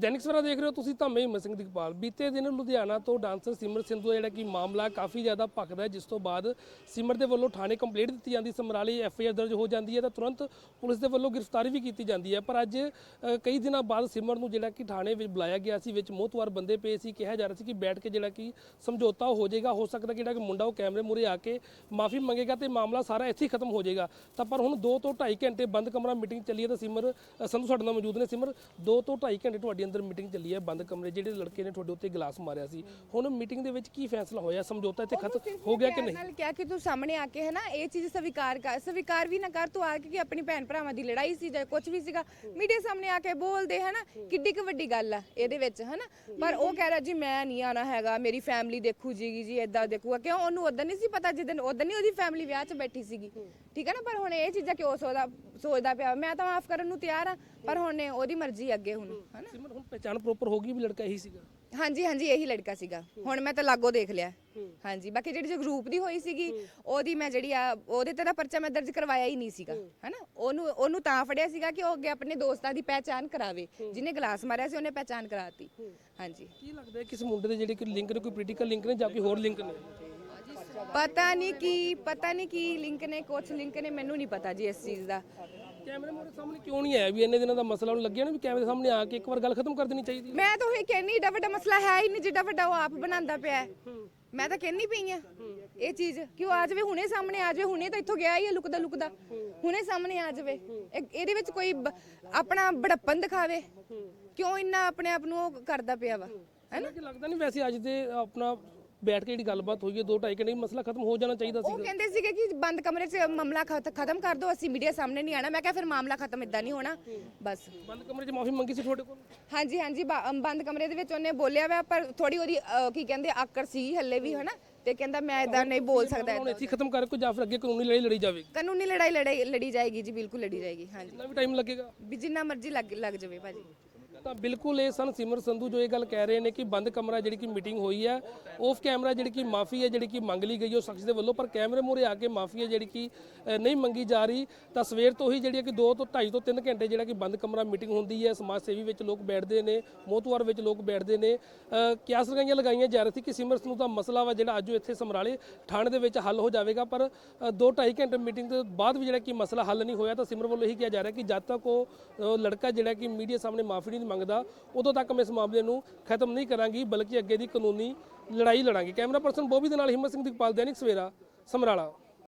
ਦੈਨਿਕ ਸਵੇਰਾ ਦੇਖ ਰਹੇ ਹੋ ਤੁਸੀਂ ਤਾਂ ਮੈਂ ਹਿੰਮਤ ਸਿੰਘ ਦਿਗਪਾਲ ਬੀਤੇ ਦਿਨ ਲੁਧਿਆਣਾ ਤੋਂ ਡਾਂਸਰ ਸਿਮਰ ਸਿੰਧੂ ਦਾ ਜਿਹੜਾ ਕਿ ਮਾਮਲਾ ਕਾਫੀ ਜ਼ਿਆਦਾ ਭਖਦਾ ਜਿਸ ਤੋਂ ਬਾਅਦ ਸਿਮਰ ਦੇ ਵੱਲੋਂ ਥਾਣੇ ਕੰਪਲੇਂਟ ਦਿੱਤੀ ਜਾਂਦੀ ਸਮਰਾਲੀ ਐਫ ਆਈ ਆਰ ਦਰਜ ਹੋ ਜਾਂਦੀ ਹੈ ਤਾਂ ਤੁਰੰਤ ਪੁਲਿਸ ਦੇ ਵੱਲੋਂ ਗ੍ਰਿਫਤਾਰੀ ਵੀ ਕੀਤੀ ਜਾਂਦੀ ਹੈ। ਪਰ ਅੱਜ ਕਈ ਦਿਨਾਂ ਬਾਅਦ ਸਿਮਰ ਨੂੰ ਜਿਹੜਾ ਕਿ ਥਾਣੇ ਵਿੱਚ ਬੁਲਾਇਆ ਗਿਆ ਸੀ, ਵਿੱਚ ਮੋਹਤਵਾਰ ਬੰਦੇ ਪਏ ਸੀ, ਕਿਹਾ ਜਾ ਰਿਹਾ ਸੀ ਕਿ ਬੈਠ ਕੇ ਜਿਹੜਾ ਕਿ ਸਮਝੌਤਾ ਹੋ ਜਾਏਗਾ। ਹੋ ਸਕਦਾ ਕਿ ਜਿਹੜਾ ਕਿ ਮੁੰਡਾ ਉਹ ਕੈਮਰੇ ਮੂਹਰੇ ਆ ਕੇ ਮਾਫੀ ਮੰਗੇਗਾ ਤੇ ਮਾਮਲਾ ਸਾਰਾ ਇੱਥੇ ਹੀ ਖਤਮ ਹੋ ਜਾਏਗਾ। ਤਾਂ ਪਰ ਹੁਣ 2 ਤੋਂ 2.5 ਘੰਟੇ ਬੰਦ ਕਮਰਾ ਮੀਟਿੰਗ ਚੱਲੀ ਹੈ ਤਾਂ ਸਿਮਰ ਸੰਧੂ ਸਾਡੇ ਨਾਲ ਮੌਜੂਦ ਨੇ। ਸਿਮਰ 2 ਤੋਂ 2.5 ਘੰਟੇ ਤੁਹਾਡੀ ਅੰਦਰ ਮੀਟਿੰਗ ਚੱਲੀ ਹੈ ਬੰਦ ਕਮਰੇ ਜਿਹੜੇ ਲੜਕੇ ਨੇ ਤੁਹਾਡੇ ਉੱਤੇ ਗਲਾਸ ਮਾਰਿਆ ਸੀ। ਹੁਣ ਮੀਟਿੰਗ ਦੇ ਵਿੱਚ ਕੀ ਫੈਸਲਾ ਹੋਇਆ? ਸਮਝੌਤਾ ਇੱਥੇ ਖਤਮ ਹੋ ਗਿਆ ਕਿ ਨਹੀਂ? ਨਾਲ ਕਿਹਾ ਕਿ ਤੂੰ ਸਾਹਮਣੇ ਆ ਕੇ ਹੈ ਨਾ ਇਹ ਚੀਜ਼ ਸਵੀਕਾਰ ਕਰ ਸਵੀਕਾਰ ਵੀ ਨਾ ਕਰ ਤੂੰ ਆ ਕੇ ਕਿ ਆਪਣੀ ਭੈਣ ਭਰਾਵਾਂ ਦੀ ਲੜਾਈ ਸੀ ਜਾਂ ਕੁਝ ਵੀ ਸੀਗਾ ਮੀਡੀਆ ਸਾਹਮਣੇ ਆ ਕੇ ਬੋਲਦੇ ਹੈ ਨਾ ਕਿੱਡੀ ਕੁ ਵੱਡੀ ਗੱਲ ਆ ਇਹਦੇ ਵਿੱਚ ਹੈ ਨਾ ਪਰ ਉਹ ਕਹਿ ਰਿਹਾ ਜੀ ਮੈਂ ਨਹੀਂ ਆਣਾ ਹੈਗਾ ਮੇਰੀ ਫੈਮਿਲੀ ਦੇਖੂ ਜੀਗੀ ਜੀ ਇਦਾਂ ਦੇਖੂਗਾ। ਕਿਉਂ? ਉਹਨੂੰ ਉਦੋਂ ਨਹੀਂ ਸੀ ਪਤਾ ਜਿੱਦਨ ਉਦੋਂ ਨਹੀਂ ਉਹਦੀ ਫੈਮਿਲੀ ਵਿਆਹ 'ਚ ਬੈਠੀ ਸੀਗੀ। ਠੀਕ ਹੈ ਨਾ? ਪਰ ਹੁਣ ਇਹ ਚੀਜ਼ਾਂ ਕਿਉਂ ਸੋਚਦਾ ਸੋਚਦਾ ਪਿਆ? ਮੈਂ ਤਾਂ ਮਾਫ ਕਰਨ ਨੂੰ ਤਿਆਰ ਆ ਪਰ ਹੁਣ ਉਹਦੀ ਮਰਜ਼ੀ ਅੱਗੇ ਹੁਣ ਹੈ ਨਾ ਸਿਮਰ ਹੁਣ ਪਹਿਚਾਣ ਪ੍ਰੋਪਰ ਹੋ ਗਈ ਵੀ ਲੜਕਾ ਇਹੀ ਸੀਗਾ। ਹਾਂਜੀ ਹਾਂਜੀ ਇਹੀ ਲੜਕਾ ਸੀਗਾ। ਹੁਣ ਮੈਂ ਤਾਂ ਲਾਗੋ ਦੇਖ ਲਿਆ। ਹਾਂਜੀ ਬਾਕੀ ਜਿਹੜੀ ਜੋ ਗਰੁੱਪ ਦੀ ਹੋਈ ਸੀਗੀ ਉਹਦੀ ਮੈਂ ਜਿਹੜੀ ਆ ਉਹਦੇ ਤੇ ਤਾਂ ਪਰਚਾ ਮੈਂ ਦਰਜ ਕਰਵਾਇਆ ਹੀ ਨਹੀਂ ਸੀਗਾ ਹੈਨਾ? ਉਹਨੂੰ ਉਹਨੂੰ ਤਾਂ ਫੜਿਆ ਸੀਗਾ ਕਿ ਉਹ ਅੱਗੇ ਆਪਣੇ ਦੋਸਤਾਂ ਦੀ ਪਹਿਚਾਨ ਕਰਾਵੇ ਜਿਹਨੇ ਗਲਾਸ ਮਾਰਿਆ ਸੀ ਉਹਨੇ ਪਹਿਚਾਨ ਕਰਾਤੀ। ਹਾਂਜੀ। ਕੀ ਲੱਗਦਾ ਹੈ ਕਿ ਇਸ ਮੁੰਡੇ ਦੇ ਜਿਹੜੇ ਕੋਈ ਲਿੰਕ ਨੇ ਕੋਈ ਪੋਲੀਟੀਕਲ ਲਿੰਕ ਨੇ ਜਾਂ ਕੋਈ ਹੋਰ ਲਿੰਕ ਨੇ? ਪਤਾ ਨਹੀਂ ਕੀ ਪਤਾ ਨਹੀਂ ਕੀ ਲਿੰਕ ਨੇ ਕੁਛ ਲਿੰਕ ਨੇ ਮੈਨੂੰ ਨਹੀਂ ਪਤਾ ਜੀ ਇਸ ਚੀਜ਼ ਦਾ। ਕੈਮਰੇ ਮੋਰੇ ਸਾਹਮਣੇ ਕਿਉਂ ਨਹੀਂ ਆਇਆ? ਵੀ ਇੰਨੇ ਦਿਨਾਂ ਦਾ ਮਸਲਾ ਉਹਨੂੰ ਲੱਗਿਆ ਨਾ ਵੀ ਕੈਮਰੇ ਸਾਹਮਣੇ ਆ ਕੇ ਇੱਕ ਵਾਰ ਗੱਲ ਖਤਮ ਕਰ ਦੇਣੀ ਚਾਹੀਦੀ ਮੈਂ ਤਾਂ ਉਹ ਕਹਿੰਨੀ ਏਡਾ ਵੱਡਾ ਮਸਲਾ ਹੈ ਹੀ ਨਹੀਂ ਜਿੱਡਾ ਵੱਡਾ ਉਹ ਆਪ ਬਣਾਉਂਦਾ ਪਿਆ ਹੈ। ਮੈਂ ਤਾਂ ਕਹਿੰਨੀ ਪਈ ਆ ਇਹ ਚੀਜ਼ ਕਿ ਉਹ ਆ ਜਾਵੇ ਹੁਣੇ ਸਾਹਮਣੇ ਆ ਜਾਵੇ ਹੁਣੇ ਤਾਂ ਇੱਥੋਂ ਗਿਆ ਹੀ ਹੈ ਲੁਕਦਾ ਲੁਕਦਾ। ਹੁਣੇ ਸਾਹਮਣੇ ਆ ਜਾਵੇ। ਇਹ- ਇਹਦੇ ਵਿੱਚ ਕੋਈ ਬ- ਆਪਣਾ ਬੜੱਪਨ ਦਿਖਾਵੇ। ਕਿਉਂ ਇੰਨਾ ਆਪਣੇ ਆਪ ਨੂੰ ਉਹ ਕਰਦਾ ਪਿਆ ਵਾ? ਹੈ ਕਿ ਲੱਗਦਾ ਨਹੀਂ ਵੈਸੇ ਅੱਜ ਦੇ ਆਪਣਾ ਬੈਠ ਕੇ ਜਿਹੜੀ ਗੱਲਬਾਤ ਹੋਈ ਹੈ 2.5 ਘੰਟੇ ਮਸਲਾ ਖਤਮ ਹੋ ਜਾਣਾ ਚਾਹੀਦਾ ਸੀ ਉਹ ਕਹਿੰਦੇ ਸੀਗੇ ਕਿ ਬੰਦ ਕਮਰੇ 'ਚ ਮਾਮਲਾ ਖਤ- ਖਤਮ ਕਰ ਦਿਓ ਅਸੀਂ ਮੀਡੀਆ ਸਾਹਮਣੇ ਨਹੀਂ ਆਣਾ ਮੈਂ ਕਿਹਾ ਫਿਰ ਮਾਮਲਾ ਖਤਮ ਇਦਾਂ ਨਹੀਂ ਹੋਣਾ ਬਸ। ਬੰਦ ਕਮਰੇ 'ਚ ਮਾਫੀ ਮੰਗੀ ਸੀ ਤੁਹਾਡੇ ਕੋਲ? ਹਾਂਜੀ ਹਾਂਜੀ ਬਾ- ਅਮ ਬੰਦ ਕਮਰੇ ਦੇ ਵਿੱਚ ਉਹਨੇ ਬੋਲਿਆ ਵਾ ਪਰ ਥੋੜੀ ਉਹਦੀ ਅ, ਕੀ ਕਹਿੰਦੇ ਆਕੜ ਸੀ ਹੱਲੇ ਵੀ ਹਨਾ? ਤੇ ਕਹਿੰਦਾ ਮੈਂ ਇਦਾਂ ਨਹੀਂ ਬੋਲ ਸਕਦਾ ਹੁਣ ਇੱਥੇ ਹੀ ਖਤਮ ਕਰ ਕੋਈ ਜਾਂ ਫਿਰ ਅੱਗੇ ਕਾਨੂੰਨੀ ਲੜਾਈ ਲੜੀ ਜਾਵੇਗੀ। ਕਾਨੂੰਨੀ ਲੜਾਈ ਲੜਾਈ ਲੜੀ ਜਾਏਗੀ ਜੀ ਬਿਲਕੁਲ ਲੜੀ ਜਾਏਗੀ ਹਾਂਜੀ। ਕਿੰਨਾ ਵੀ ਟਾਈਮ ਲੱਗੇਗਾ? ਵੀ ਜਿੰਨਾ ਮਰਜ਼ੀ ਲੱਗ ਲੱਗ ਜਾਵੇ ਭਾਜੀ। ਤਾਂ ਬਿਲਕੁਲ ਇਹ ਸਨ। ਸਿਮਰ ਸੰਧੂ ਜੋ ਇਹ ਗੱਲ ਕਹਿ ਰਹੇ ਨੇ ਕਿ ਬੰਦ ਕਮਰਾ ਜਿਹੜੀ ਕਿ ਮੀਟਿੰਗ ਹੋਈ ਹੈ ਆਫ ਕੈਮਰਾ ਜਿਹੜੀ ਕਿ ਮਾਫੀ ਹੈ ਜਿਹੜੀ ਕਿ ਮੰਗ ਲਈ ਗਈ ਉਹ ਸ਼ਖਸ ਦੇ ਵੱਲੋਂ ਪਰ ਕੈਮਰੇ ਮੂਹਰੇ ਆ ਕੇ ਮਾਫੀ ਹੈ ਜਿਹੜੀ ਕਿ ਨਹੀਂ ਮੰਗੀ ਜਾ ਰਹੀ। ਤਾਂ ਸਵੇਰ ਤੋਂ ਹੀ ਜਿਹੜੀ ਹੈ ਕਿ 2 ਤੋਂ 2.5 ਤੋਂ 3 ਘੰਟੇ ਜਿਹੜਾ ਕਿ ਬੰਦ ਕਮਰਾ ਮੀਟਿੰਗ ਹੁੰਦੀ ਹੈ ਸਮਾਜ ਸੇਵੀ ਵਿੱਚ ਲੋਕ ਬੈਠਦੇ ਨੇ ਮੋਤਵਾਰ ਵਿੱਚ ਲੋਕ ਬੈਠਦੇ ਨੇ। ਅ, ਕਿਆਸ ਲਗਾਈਆਂ ਲਗਾਈਆਂ ਜਾ ਰਹੀ ਸੀ ਕਿ ਸਿਮਰ ਸੰਧੂ ਦਾ ਮਸਲਾ ਵਾ ਜਿਹੜਾ ਅੱਜ ਇੱਥੇ ਸਮਰਾਲੇ ਥਾਣੇ ਦੇ ਵਿੱਚ ਹੱਲ ਹੋ ਜਾਵੇਗਾ ਪਰ 2.5 ਘੰਟੇ ਮੀਟਿੰਗ ਤੋਂ ਬਾਅਦ ਵੀ ਜਿਹੜਾ ਕਿ ਮਸਲਾ ਹੱਲ ਨਹੀਂ ਹੋਇਆ ਤਾਂ ਸਿਮਰ ਵੱਲੋਂ ਇਹੀ ਕਿਹਾ ਜਾ ਰਿਹਾ ਕਿ ਜਦ ਤੱਕ ਉਹ ਲੜਕਾ ਜਿਹੜਾ ਕਿ ਮੀਡੀਆ ਸਾਹਮਣੇ ਮਾਫੀ ਨਹੀਂ ਮੰਗਦਾ ਉਦੋਂ ਤੱਕ ਮੈਂ ਇਸ ਮਾਮਲੇ ਨੂੰ ਖਤਮ ਨਹੀਂ ਕਰਾਂਗੀ, ਬਲਕਿ ਅੱਗੇ ਦੀ ਕਾਨੂੰਨੀ ਲੜਾਈ ਲੜਾਂਗੇ। ਕੈਮਰਾ ਪਰਸਨ ਬੋਬੀ ਦੇ ਨਾਲ ਹਿੰਮਤ ਸਿੰਘ ਦਿਗਪਾਲ ਦੈਨਿਕ ਸਵੇਰਾ, ਸਮਰਾਲਾ।